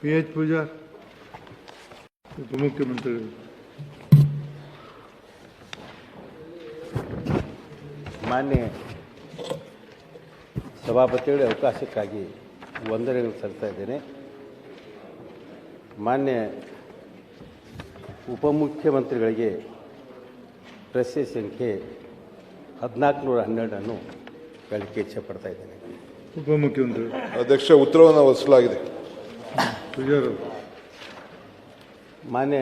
P H Pujar ಮಾನ್ಯ ಸಭಾಪತಿಗಳ ಅವಕಾಶಕ್ಕಾಗಿ ವಂದನೆಗಳು ಸಲ್ತಾ ಇದ್ದೇನೆ ಮಾನ್ಯ ಉಪಮುಖ್ಯಮಂತ್ರಿಗಳಿಗೆ ಪ್ರಶ್ನೆ ಸಂಖ್ಯೆ ಹದಿನಾಲ್ಕು ನೂರ ಹನ್ನೆರಡನ್ನು ಹೇಳಲಿಕ್ಕೆ ಇಚ್ಛೆಪಡ್ತಾ ಇದ್ದೇನೆ ಉಪಮುಖ್ಯಮಂತ್ರಿಗಳು ಅಧ್ಯಕ್ಷ ಉತ್ತರವನ್ನು ಅವರು. ಮಾನ್ಯ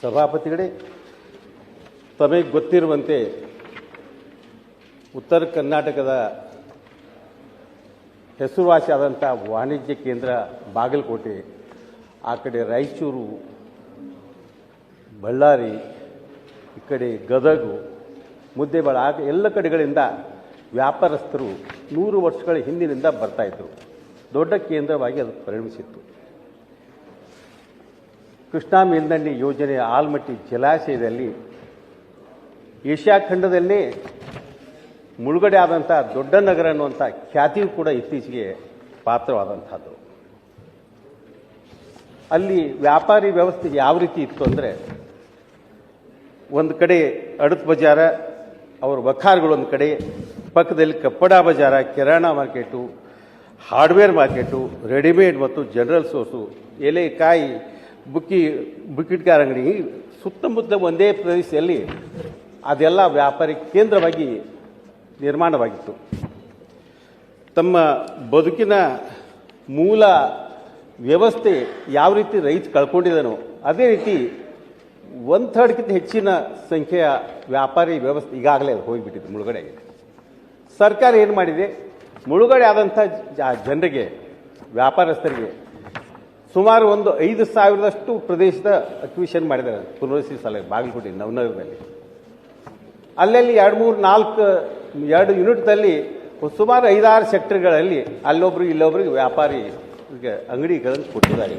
ಸಭಾಪತಿಗಳೇ ತಮಗೆ ಗೊತ್ತಿರುವಂತೆ ಉತ್ತರ ಕರ್ನಾಟಕದ ಹೆಸರುವಾಸಿಯಾದಂಥ ವಾಣಿಜ್ಯ ಕೇಂದ್ರ ಬಾಗಲಕೋಟೆ ಆ ಕಡೆ ರಾಯಚೂರು ಬಳ್ಳಾರಿ ಈ ಕಡೆ ಗದಗು ಮುದ್ದೆಬಾಳ ಆಗ ಎಲ್ಲ ಕಡೆಗಳಿಂದ ವ್ಯಾಪಾರಸ್ಥರು ನೂರು ವರ್ಷಗಳ ಹಿಂದಿನಿಂದ ಬರ್ತಾಯಿದ್ರು ದೊಡ್ಡ ಕೇಂದ್ರವಾಗಿ ಅದು ಪರಿಣಮಿಸಿತ್ತು. ಕೃಷ್ಣಾ ಮೇಲ್ದಂಡಿ ಯೋಜನೆಯ ಆಲ್ಮಟ್ಟಿ ಜಲಾಶಯದಲ್ಲಿ ಏಷ್ಯಾ ಖಂಡದಲ್ಲೇ ಮುಳುಗಡೆ ಆದಂಥ ದೊಡ್ಡ ನಗರ ಅನ್ನುವಂಥ ಖ್ಯಾತಿಯೂ ಕೂಡ ಇತ್ತೀಚೆಗೆ ಪಾತ್ರವಾದಂಥದ್ದು ಅಲ್ಲಿ ವ್ಯಾಪಾರಿ ವ್ಯವಸ್ಥೆ ಯಾವ ರೀತಿ ಇತ್ತು ಅಂದರೆ ಒಂದು ಕಡೆ ಅಡತ್ ಬಜಾರ, ಅವರ ವಖಾರ್ಗಳು ಒಂದು ಕಡೆ ಪಕ್ಕದಲ್ಲಿ ಕಪ್ಪಡ ಬಜಾರ, ಕಿರಾಣ ಮಾರ್ಕೆಟು, ಹಾರ್ಡ್ವೇರ್ ಮಾರ್ಕೆಟು, ರೆಡಿಮೇಡ್ ಮತ್ತು ಜನರಲ್ ಸ್ಟೋರ್ಸು ಎಲೆ, ಕಾಯಿ, ಬುಕ್ಕಿ ಬುಕ್ಕಿಟ್ಗಾರ ಅಂಗಡಿ ಸುತ್ತಮುತ್ತ ಒಂದೇ ಪ್ರದೇಶದಲ್ಲಿ ಅದೆಲ್ಲ ವ್ಯಾಪಾರಿ ಕೇಂದ್ರವಾಗಿ ನಿರ್ಮಾಣವಾಗಿತ್ತು. ತಮ್ಮ ಬದುಕಿನ ಮೂಲ ವ್ಯವಸ್ಥೆ ಯಾವ ರೀತಿ ರೈತ ಕಳ್ಕೊಂಡಿದ್ದಾನೋ ಅದೇ ರೀತಿ ಒಂದು ಥರ್ಡ್ಗಿಂತ ಹೆಚ್ಚಿನ ಸಂಖ್ಯೆಯ ವ್ಯಾಪಾರಿ ವ್ಯವಸ್ಥೆ ಈಗಾಗಲೇ ಹೋಗಿಬಿಟ್ಟಿದೆ ಮುಳುಗಡೆ ಸರ್ಕಾರ ಏನು ಮಾಡಿದೆ? ಮುಳುಗಡೆ ಆದಂಥ ಜನರಿಗೆ ವ್ಯಾಪಾರಸ್ಥರಿಗೆ ಸುಮಾರು ಒಂದು ಐದು ಸಾವಿರದಷ್ಟು ಪ್ರದೇಶದ ಅಕ್ವಿಷನ್ ಮಾಡಿದ್ದಾರೆ. ಪುನರ್ವಸಿ ಸಲ ಬಾಗಲಕೋಟೆ ನವನಗರದಲ್ಲಿ. ಅಲ್ಲಲ್ಲಿ ಎರಡು ಮೂರು ನಾಲ್ಕು ಎರಡು ಯೂನಿಟ್ದಲ್ಲಿ ಸುಮಾರು ಐದಾರು ಸೆಕ್ಟರ್ಗಳಲ್ಲಿ ಅಲ್ಲೊಬ್ರು ಇಲ್ಲೊಬ್ರಿಗೆ ವ್ಯಾಪಾರಿ ಅಂಗಡಿಗಳನ್ನು ಕೊಟ್ಟಿದ್ದಾರೆ.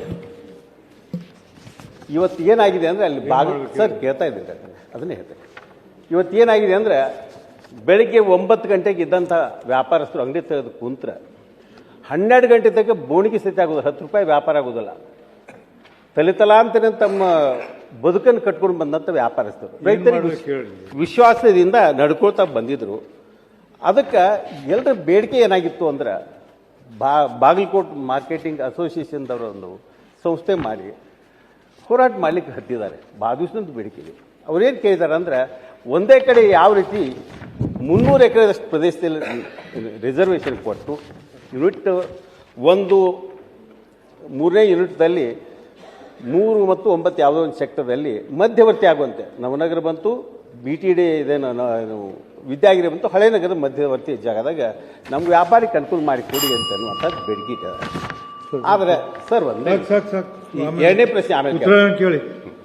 ಇವತ್ತು ಏನಾಗಿದೆ ಅಂದರೆ ಅಲ್ಲಿ ಬಾಗಲ ಸರ್ ಕೇಳ್ತಾ ಇದ್ದೀನಿ ಅದನ್ನೇ ಹೇಳ್ತೇನೆ. ಇವತ್ತು ಏನಾಗಿದೆ ಅಂದರೆ ಬೆಳಿಗ್ಗೆ ಒಂಬತ್ತು ಗಂಟೆಗೆ ಇದ್ದಂಥ ವ್ಯಾಪಾರಸ್ಥರು ಅಂಗಡಿ ತೆಗೆದು ಕುಂತ್ರೆ ಹನ್ನೆರಡು ಗಂಟೆ ತನಕ ಬೋಣಿಗೆ ಸ್ಥಿತಿ ಆಗೋದು ಹತ್ತು ರೂಪಾಯಿ ವ್ಯಾಪಾರ ಆಗೋದಿಲ್ಲ. ತಲೆತಲಾಂತರೇ ತಮ್ಮ ಬದುಕನ್ನು ಕಟ್ಕೊಂಡು ಬಂದಂಥ ವ್ಯಾಪಾರಸ್ಥರು. ರೈತರಿಗೆ ವಿಶ್ವಾಸದಿಂದ ನಡ್ಕೊಳ್ತಾ ಬಂದಿದ್ರು. ಅದಕ್ಕೆ ಎಲ್ಲರ ಬೇಡಿಕೆ ಏನಾಗಿತ್ತು ಅಂದ್ರೆ ಬಾ ಬಾಗಲಕೋಟ್ ಮಾರ್ಕೆಟಿಂಗ್ ಅಸೋಸಿಯೇಷನ್ದವರು ಒಂದು ಸಂಸ್ಥೆ ಮಾಡಿ ಹೋರಾಟ ಮಾಡಲಿಕ್ಕೆ ಹತ್ತಿದ್ದಾರೆ. ಭಾಳ ದಿವಸದ ಬೇಡಿಕೆ ಇದೆ ಅವ್ರೇನು ಕೇಳಿದ್ದಾರೆ ಅಂದ್ರೆ ಒಂದೇ ಕಡೆ ಯಾವ ರೀತಿ ಮುನ್ನೂರು ಎಕರೆದಷ್ಟು ಪ್ರದೇಶದಲ್ಲಿ ರಿಸರ್ವೇಷನ್ ಕೊಟ್ಟು ಯೂನಿಟ್ ಒಂದು ಮೂರನೇ ಯೂನಿಟ್ದಲ್ಲಿ ಮೂರು ಮತ್ತು ಒಂಬತ್ತು ಯಾವುದೋ ಒಂದು ಸೆಕ್ಟರ್ದಲ್ಲಿ ಮಧ್ಯವರ್ತಿ ಆಗುವಂತೆ. ನವನಗರ ಬಂತು ಬಿ ಟಿ ಡಿ ಇದೇನು ವಿದ್ಯಾಗಿರಿ ಬಂತು ಹಳೆ ನಗರದ ಮಧ್ಯವರ್ತಿ ಜಾಗದಾಗ ನಮ್ಗೆ ವ್ಯಾಪಾರಿಗೆ ಅನುಕೂಲ ಮಾಡಿ ಕೊಡಿ ಅಂತ ಅನ್ನುವಂಥದ್ದು ಬೇಡಿಕೆ ಆದರೆ ಸರ್ ಒಂದು ಎರಡನೇ ಪ್ರಶ್ನೆ ಆಮೇಲೆ ಕೇಳಿ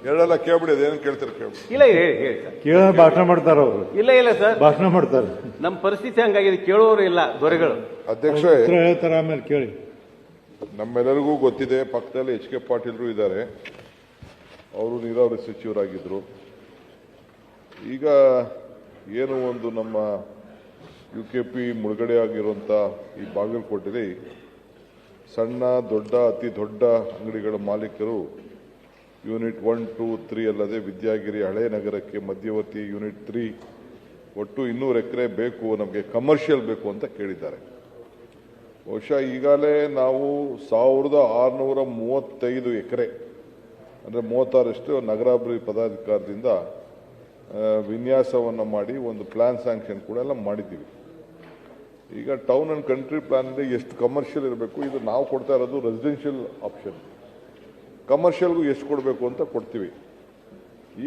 ಹೇಳಲ್ಲ ಕೇಳ್ಬಿಡಿ ಏನು ಕೇಳ್ತಾರೆ ಕೇಳ್ಬಿಡಿ. ಇಲ್ಲ ಹೇಳಿ ಹೇಳಿ ಸರ್. ಕೇಳ ಭಾಷಣ ಮಾಡ್ತಾರ ಅವರು? ಇಲ್ಲ ಇಲ್ಲ ಸರ್. ಭಾಷಣ ಮಾಡ್ತಾರೆ. ನಮ್ಮ ಪರಿಸ್ಥಿತಿ ಹಂಗಾಗಿದೆ ಕೇಳೋರು ಇಲ್ಲ ದೊರೆಗಳು. ಅಧ್ಯಕ್ಷ ಉತ್ತರ ಹೇಳ್ತಾರ ಆಮೇಲೆ ಕೇಳಿ. ನಮ್ಮೆಲ್ಲರಿಗೂ ಗೊತ್ತಿದೆ ಪಕ್ಕದಲ್ಲಿ ಎಚ್ ಕೆ ಪಾಟೀಲ್ರು ಇದ್ದಾರೆ. ಅವರು ನೀರಾವರಿ ಸಚಿವರಾಗಿದ್ದರು ಈಗ ಏನು ಒಂದು ನಮ್ಮ ಯು ಕೆ ಪಿ ಮುಳುಗಡೆ ಆಗಿರುವಂಥ ಈ ಬಾಗಲಕೋಟೆಯಲ್ಲಿ ಸಣ್ಣ ದೊಡ್ಡ ಅತಿ ದೊಡ್ಡ ಅಂಗಡಿಗಳ ಮಾಲೀಕರು ಯೂನಿಟ್ ಒನ್, ಟೂ, ತ್ರೀ ಅಲ್ಲದೆ ವಿದ್ಯಾಗಿರಿ ಹಳೆ ನಗರಕ್ಕೆ ಮಧ್ಯವರ್ತಿ ಯೂನಿಟ್ ತ್ರೀ ಒಟ್ಟು ಇನ್ನೂರು ಎಕರೆ ಬೇಕು, ನಮಗೆ ಕಮರ್ಷಿಯಲ್ ಬೇಕು ಅಂತ ಕೇಳಿದ್ದಾರೆ. ಬಹುಶಃ ಈಗಾಗಲೇ ನಾವು ಸಾವಿರದ ಆರುನೂರ ಮೂವತ್ತೈದು ಎಕರೆ, ಅಂದರೆ ಮೂವತ್ತಾರಷ್ಟು ನಗರಾಭಿವೃದ್ಧಿ ಪದಾಧಿಕಾರದಿಂದ ವಿನ್ಯಾಸವನ್ನು ಮಾಡಿ ಒಂದು ಪ್ಲ್ಯಾನ್ ಸ್ಯಾಂಕ್ಷನ್ ಕೂಡ ಎಲ್ಲ ಮಾಡಿದ್ದೀವಿ. ಈಗ ಟೌನ್ ಆ್ಯಂಡ್ ಕಂಟ್ರಿ ಪ್ಲಾನ್ ಎಷ್ಟು ಕಮರ್ಷಿಯಲ್ ಇರಬೇಕು, ಇದು ನಾವು ಕೊಡ್ತಾ ಇರೋದು ರೆಸಿಡೆನ್ಷಿಯಲ್ ಆಪ್ಷನ್ ಕಮರ್ಷಿಯಲ್ಗೂ ಎಷ್ಟು ಕೊಡಬೇಕು ಅಂತ ಕೊಡ್ತೀವಿ.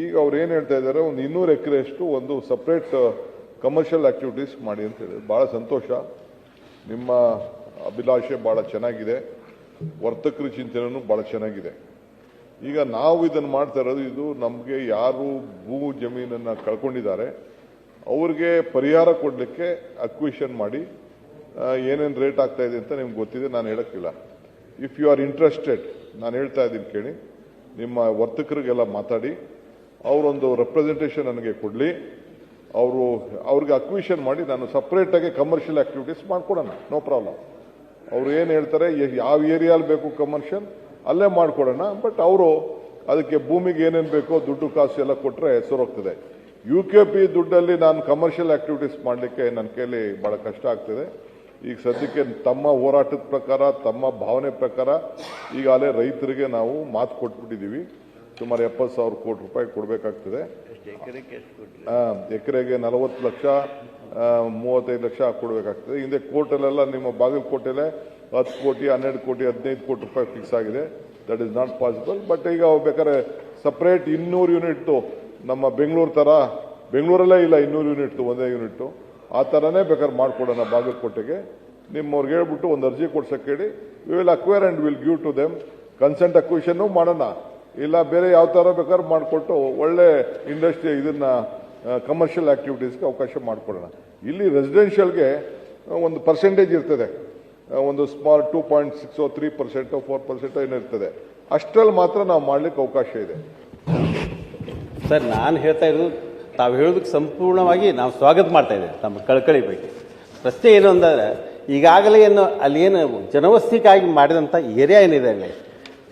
ಈಗ ಅವ್ರು ಏನು ಹೇಳ್ತಾ ಇದ್ದಾರೆ, ಒಂದು ಇನ್ನೂರು ಎಕರೆಯಷ್ಟು ಒಂದು ಸಪ್ರೇಟ್ ಕಮರ್ಷಿಯಲ್ ಆ್ಯಕ್ಟಿವಿಟೀಸ್ ಮಾಡಿ ಅಂತ ಹೇಳಿದ್ರು. ಭಾಳ ಸಂತೋಷ. ನಿಮ್ಮ ಅಭಿಲಾಷೆ ಭಾಳ ಚೆನ್ನಾಗಿದೆ. ವರ್ತಕರ ಚಿಂತನೆಯೂ ಭಾಳ ಚೆನ್ನಾಗಿದೆ. ಈಗ ನಾವು ಇದನ್ನು ಮಾಡ್ತಾ ಇರೋದು, ಇದು ನಮಗೆ ಯಾರು ಭೂ ಜಮೀನನ್ನು ಕಳ್ಕೊಂಡಿದ್ದಾರೆ, ಅವ್ರಿಗೆ ಪರಿಹಾರ ಕೊಡಲಿಕ್ಕೆ ಅಕ್ವಿಷನ್ ಮಾಡಿ ಏನೇನು ರೇಟ್ ಆಗ್ತಾ ಇದೆ ಅಂತ ನಿಮ್ಗೆ ಗೊತ್ತಿದೆ, ನಾನು ಹೇಳೋಕ್ಕಿಲ್ಲ. ಇಫ್ ಯು ಆರ್ ಇಂಟ್ರೆಸ್ಟೆಡ್ ನಾನು ಹೇಳ್ತಾ ಇದ್ದೀನಿ ಕೇಳಿ. ನಿಮ್ಮ ವರ್ತಕರಿಗೆಲ್ಲ ಮಾತಾಡಿ. ಅವರೊಂದು ರೆಪ್ರೆಸೆಂಟೇಷನ್ ನನಗೆ ಕೊಡಲಿ. ಅವರು, ಅವ್ರಿಗೆ ಅಕ್ವಿಷನ್ ಮಾಡಿ ನಾನು ಸಪ್ರೇಟಾಗಿ ಕಮರ್ಷಿಯಲ್ ಆಕ್ಟಿವಿಟೀಸ್ ಮಾಡಿಕೊಡೋಣ. ನೋ ಪ್ರಾಬ್ಲಮ್ ಅವ್ರು ಏನು ಹೇಳ್ತಾರೆ ಯಾವ ಏರಿಯಾಲ್ ಬೇಕು ಕಮರ್ಷಿಯಲ್ ಅಲ್ಲೇ ಮಾಡಿಕೊಡೋಣ. ಬಟ್ ಅವರು ಅದಕ್ಕೆ ಭೂಮಿಗೆ ಏನೇನು ಬೇಕೋ ದುಡ್ಡು ಕಾಸು ಎಲ್ಲ ಕೊಟ್ಟರೆ ಹೆಸರೋಗ್ತದೆ. ಯು ಕೆ ಪಿ ದುಡ್ಡಲ್ಲಿ ನಾನು ಕಮರ್ಷಿಯಲ್ ಆಕ್ಟಿವಿಟೀಸ್ ಮಾಡಲಿಕ್ಕೆ ನನ್ನ ಕೈಲಿ ಭಾಳ ಕಷ್ಟ ಆಗ್ತದೆ. ಈಗ ಸದ್ಯಕ್ಕೆ ತಮ್ಮ ಹೋರಾಟದ ಪ್ರಕಾರ ತಮ್ಮ ಭಾವನೆ ಪ್ರಕಾರ ಈಗಾಗಲೇ ರೈತರಿಗೆ ನಾವು ಮಾತು ಕೊಟ್ಬಿಟ್ಟಿದ್ದೀವಿ. ಸುಮಾರು ಎಪ್ಪತ್ತು ಸಾವಿರ ಕೋಟಿ ರೂಪಾಯಿ ಕೊಡಬೇಕಾಗ್ತದೆ. ಎಕರೆಗೆ ನಲವತ್ತು ಲಕ್ಷ ಮೂವತ್ತೈದು ಲಕ್ಷ ಕೊಡಬೇಕಾಗ್ತದೆ. ಹಿಂದೆ ಕೋರ್ಟಲ್ಲೆಲ್ಲ ನಿಮ್ಮ ಬಾಗಲಕೋಟೆಲೆ ಹತ್ತು ಕೋಟಿ ಹನ್ನೆರಡು ಕೋಟಿ ಹದಿನೈದು ಕೋಟಿ ರೂಪಾಯಿ ಫಿಕ್ಸ್ ಆಗಿದೆ. That is not possible but ಈಗ ಬೇಕಾದ್ರೆ ಸಪ್ರೇಟ್ ಇನ್ನೂರು ಯೂನಿಟ್ ನಮ್ಮ ಬೆಂಗಳೂರು ಥರ ಬೆಂಗಳೂರಲ್ಲೇ ಇಲ್ಲ ಇನ್ನೂರು ಯೂನಿಟ್ ಒಂದೇ ಯೂನಿಟ್ಟು ಆ ಥರನೇ ಬೇಕಾದ್ರೆ ಮಾಡಿಕೊಡೋಣ ಬಾಗಲಕೋಟೆಗೆ. ನಿಮ್ಮವ್ರಿಗೆ ಹೇಳ್ಬಿಟ್ಟು ಒಂದು ಅರ್ಜಿ ಕೊಡ್ಸಕ್ಕೆ ಹೇಳಿ. We will acquire and will give to them consent ಅಕ್ವಿಷನ್ನು ಮಾಡೋಣ. ಇಲ್ಲ, ಬೇರೆ ಯಾವ ಥರ ಬೇಕಾದ್ರೂ ಮಾಡಿಕೊಟ್ಟು ಒಳ್ಳೆ ಇಂಡಸ್ಟ್ರಿ ಇದನ್ನ ಕಮರ್ಷಿಯಲ್ ಆ್ಯಕ್ಟಿವಿಟೀಸ್ಗೆ ಅವಕಾಶ ಮಾಡಿಕೊಡೋಣ. ಇಲ್ಲಿ ರೆಸಿಡೆನ್ಷಿಯಲ್ಗೆ ಒಂದು ಪರ್ಸೆಂಟೇಜ್ ಇರ್ತದೆ. ಒಂದು small two point six three percent four percent ಏನೋ ಇರ್ತದೆ. ಅಷ್ಟರಲ್ಲಿ ಮಾತ್ರ ನಾವು ಮಾಡ್ಲಿಕ್ಕೆ ಅವಕಾಶ ಇದೆ. ಸರ್, ನಾನು ಹೇಳ್ತಾ ಇರೋದು ತಾವು ಹೇಳೋದಕ್ಕೆ ಸಂಪೂರ್ಣವಾಗಿ ನಾವು ಸ್ವಾಗತ ಮಾಡ್ತಾ ಇದ್ದೇವೆ, ತಮ್ಮ ಕಳ್ಕಳಿ ಬಗ್ಗೆ. ಪ್ರಶ್ನೆ ಏನು ಅಂದರೆ ಈಗಾಗಲೇ ಏನು, ಅಲ್ಲಿ ಏನು ಜನವಸ್ತಿಗಾಗಿ ಮಾಡಿದಂಥ ಏರಿಯಾ ಏನಿದೆ ಅಲ್ಲಿ?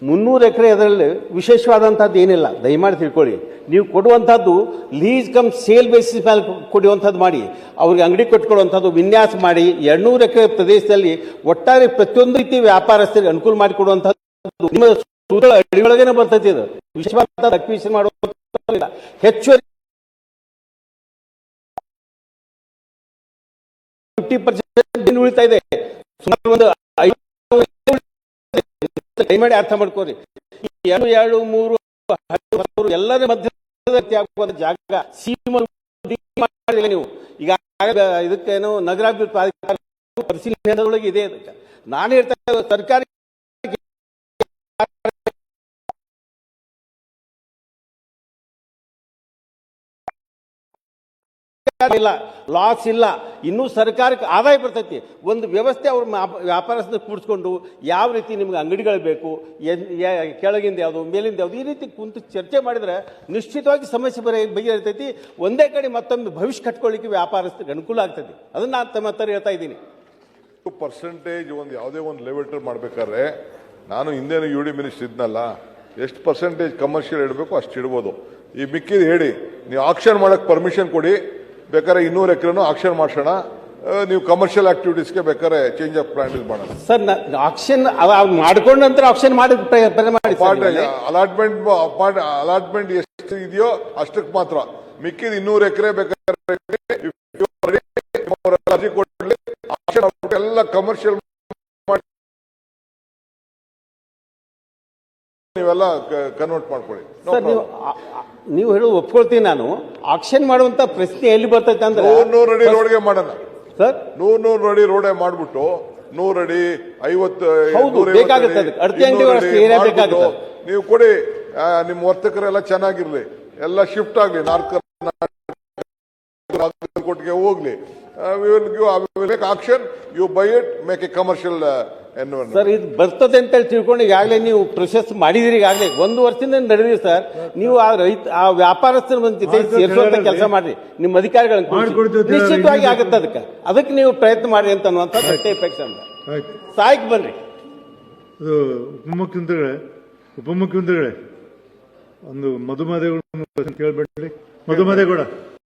ಮುನ್ನೂರು ಎಕರೆ ಅದರಲ್ಲಿ ವಿಶೇಷವಾದಂಥದ್ದು ಏನಿಲ್ಲ. ದಯಮಾಡಿ ತಿಳ್ಕೊಳ್ಳಿ. ನೀವು ಕೊಡುವಂಥದ್ದು, ಲೀಸ್ ಕಮ್ ಸೇಲ್ ಬೇಸಿಸ್ ಮೇಲೆ ಕೊಡುವಂಥದ್ದು ಮಾಡಿ, ಅವ್ರಿಗೆ ಅಂಗಡಿ ಕೊಟ್ಕೊಡುವಂಥದ್ದು ವಿನ್ಯಾಸ ಮಾಡಿ, ಎರಡ್ನೂರು ಎಕರೆ ಪ್ರದೇಶದಲ್ಲಿ ಒಟ್ಟಾರೆ ಪ್ರತಿಯೊಂದು ರೀತಿ ವ್ಯಾಪಾರಸ್ಥರಿಗೆ ಅನುಕೂಲ ಮಾಡಿಕೊಡುವಂಥದ್ದು ನಿಮ್ಮ ಅಡಿಯೊಳಗೇನೆ ಬರ್ತೈತಿ ಇದು. ವಿಶೇಷವಾದ ಅಕ್ವಿಷನ್ ಮಾಡುವಂಥ ಹೆಚ್ಚುವರಿ ಫಿಫ್ಟಿ ಪರ್ಸೆಂಟ್ ಉಳಿತಾ ಇದೆ? ಸುಮಾರು ಒಂದು ದಯಮಾಡಿ ಅರ್ಥ ಮಾಡ್ಕೋರಿ ಎರಡು ಎರಡು ಮೂರು ಹತ್ತು, ಎಲ್ಲರ ಮಧ್ಯದ ಜಾಗ ಸೀಮಾ ನೀವು. ಈಗ ಇದಕ್ಕೇನು ನಗರಾಭಿವೃದ್ಧಿ ಪರಿಶೀಲನೆ ಇದೆ ನಾನು ಹೇಳ್ತಾ ಸರ್ಕಾರಿ ಇಲ್ಲ ಲಾಸ್ ಇಲ್ಲ, ಇನ್ನೂ ಸರ್ಕಾರಕ್ಕೆ ಆದಾಯ ಬರ್ತೈತಿ. ಒಂದು ವ್ಯವಸ್ಥೆ ಅವ್ರ ವ್ಯಾಪಾರಸ್ಥನ ಕೂಡಿಸ್ಕೊಂಡು ಯಾವ ರೀತಿ ನಿಮ್ಗೆ ಅಂಗಡಿಗಳು ಬೇಕು ಕೆಳಗಿಂದ ಯಾವುದು, ಮೇಲಿಂದ ಯಾವುದು, ಈ ರೀತಿ ಕುಂತು ಚರ್ಚೆ ಮಾಡಿದ್ರೆ ನಿಶ್ಚಿತವಾಗಿ ಸಮಸ್ಯೆ ಬರ ಬಗೆಹರಿತೈತಿ. ಒಂದೇ ಕಡೆ ಮತ್ತೊಮ್ಮೆ ಭವಿಷ್ಯ ಕಟ್ಕೊಳ್ಳಿಕ್ಕೆ ವ್ಯಾಪಾರಸ್ಥರಿಗೆ ಅನುಕೂಲ ಆಗ್ತೈತಿ. ಅದನ್ನು ನಾನು ತಮ್ಮ ಹತ್ರ ಹೇಳ್ತಾ ಇದ್ದೀನಿ. ಪರ್ಸೆಂಟೇಜ್ ಒಂದು ಯಾವುದೇ ಒಂದು ಲೆವೆಟರ್ ಮಾಡಬೇಕಾದ್ರೆ, ನಾನು ಹಿಂದೇನು ಯು ಡಿ ಮಿನಿಸ್ಟರ್ ಇದ್ನಲ್ಲ, ಎಷ್ಟು ಪರ್ಸೆಂಟೇಜ್ ಕಮರ್ಷಿಯಲ್ ಇಡಬೇಕು ಅಷ್ಟು ಇಡ್ಬೋದು. ಈ ಮಿಕ್ಕಿದ ಹೇಳಿ, ನೀವು ಆಕ್ಷನ್ ಮಾಡೋಕ್ಕೆ ಪರ್ಮಿಷನ್ ಕೊಡಿ ಬೇಕಾದ್ರೆ ಇನ್ನೂರು ಎಕರೆನೂ ಆಕ್ಷನ್ ಮಾಡ್ಸೋಣ ನೀವು ಕಮರ್ಷಿಯಲ್ ಆಕ್ಟಿವಿಟೀಸ್ಗೆ ಬೇಕಾದ್ರೆ ಚೇಂಜ್ ಆಫ್ ಪ್ಲಾನ್ ಇದು ಮಾಡೋಣ ಸರ್ ಆಕ್ಷನ್ ಮಾಡ್ಕೊಂಡ ನಂತರ ಆಕ್ಷನ್ ಮಾಡಿ ಅಲಾಟ್ಮೆಂಟ್ ಅಲಾಟ್ಮೆಂಟ್ ಎಷ್ಟು ಇದೆಯೋ ಅಷ್ಟಕ್ಕೆ ಮಾತ್ರ ಮಿಕ್ಕಿದ ಇನ್ನೂರು ಎಕರೆ ಬೇಕಾದ್ರೆ ಎಲ್ಲ ಕಮರ್ಷಿಯಲ್ ನೀವೆಲ್ಲ ಕನ್ವರ್ಟ್ ಮಾಡ್ಕೊಳ್ಳಿ ಸರ್ ನೀವು ನೀವು ಹೇಳೋದು ಒಪ್ಕೊಳ್ತೀನಿ ನಾನು ಆಕ್ಷನ್ ಮಾಡುವಂತ ಪ್ರಶ್ನೆ ಎಲ್ಲಿ ಬರ್ತೈತೆ ಅಂದ್ರೆ ನೂರ್ ನೂರು ಅಡಿ ರೋಡ್ಗೆ ಮಾಡೋಣ ಸರ್ ನೂರ್ ನೂರು ಅಡಿ ರೋಡೇ ಮಾಡ್ಬಿಟ್ಟು ನೂರ್ ಅಡಿ ಐವತ್ತು ಹೌದು, ನೂರೈವತ್ತು ಬೇಕಾಗುತ್ತೆ ಅಡಿ, ಅದಕ್ಕೆ. ಅಳತೆ ಅಂಗಡಿ ಇನ್ನೂರು ಅಷ್ಟು ಅಡಿ area ಮಾಡ್ಬಿಟ್ಟು ಬೇಕಾಗುತ್ತೆ. ನೀವು ಕೊಡಿ ಆ, ನಿಮ್ಮ ವರ್ತಕರೆಲ್ಲ ಚೆನ್ನಾಗಿರ್ಲಿ ಎಲ್ಲ ಶಿಫ್ಟ್ ಆಗ್ಲಿ ನಾಲ್ಕು ಕೋಟಿಗೆ ಹೋಗ್ಲಿ action you buy it make a commercial sir ಇದು ಬರ್ತದೆ ಅಂತ ಹೇಳಿ ತಿಳ್ಕೊಂಡು ಈಗಾಗಲೇ ನೀವು ಪ್ರೊಸೆಸ್ ಮಾಡಿದಿರಿ ಈಗಾಗಲೇ. ಒಂದು ವರ್ಷದಿಂದ ನಡೆದಿರಿ ಸರ್ ನೀವು ಆ ರೈತ ಆ ವ್ಯಾಪಾರಸ್ಥರ ಜೊತೆ ಸೇರಿಸುವಂತ. ಕೆಲಸ ಮಾಡ್ರಿ. ನಿಮ್ಮ ಅಧಿಕಾರಿಗಳನ್ನ ನಿಶ್ಚಿತವಾಗಿ ಆಗುತ್ತೆ ಅದಕ್ಕೆ. ಅದಕ್ಕೆ ನೀವು ಪ್ರಯತ್ನ ಮಾಡಿ ಅಂತ ಅನ್ನುವಂಥ ಅಪೇಕ್ಷೆ ಸಾಯ್ಕ್ ಬನ್ರಿ. ಅದು ಉಪಮುಖ್ಯಮಂತ್ರಿಗಳೇ ಉಪಮುಖ್ಯಮಂತ್ರಿಗಳೇ. ಒಂದು ಮಧುಮಾದೇಗೌಡ ಕೇಳ್ಬೇಡ್ರಿ. ಮಧುಮಾದೇಗೌಡ